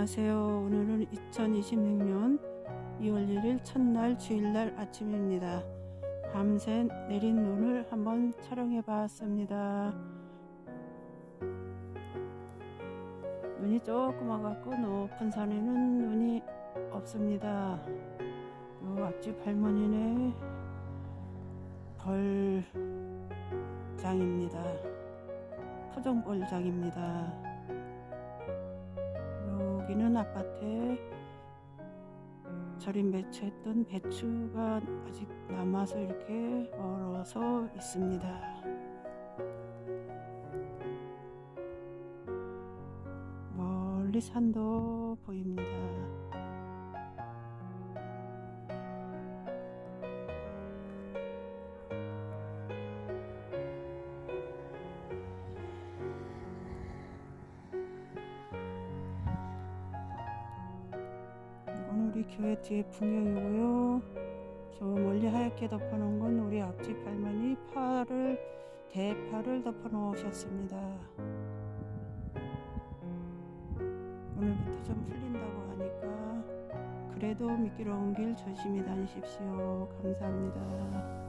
안녕하세요. 오늘은 2026년 2월 1일 첫날 주일날 아침입니다. 밤새 내린 눈을 한번 촬영해 봤습니다. 눈이 조금 와갖고 높은 산에는 눈이 없습니다. 요 앞집 할머니네 벌장입니다. 토종벌장입니다. 여기는 아파트에 절임 배추했던 배추가 아직 남아서 이렇게 얼어서 있습니다. 멀리 산도 보입니다. 우리 교회 뒤에 풍경이고요. 저 멀리 하얗게 덮어놓은 건 우리 앞집 할머니 팔을 대파를 덮어놓으셨습니다. 오늘부터 좀 풀린다고 하니까 그래도 미끄러운 길 조심히 다니십시오. 감사합니다.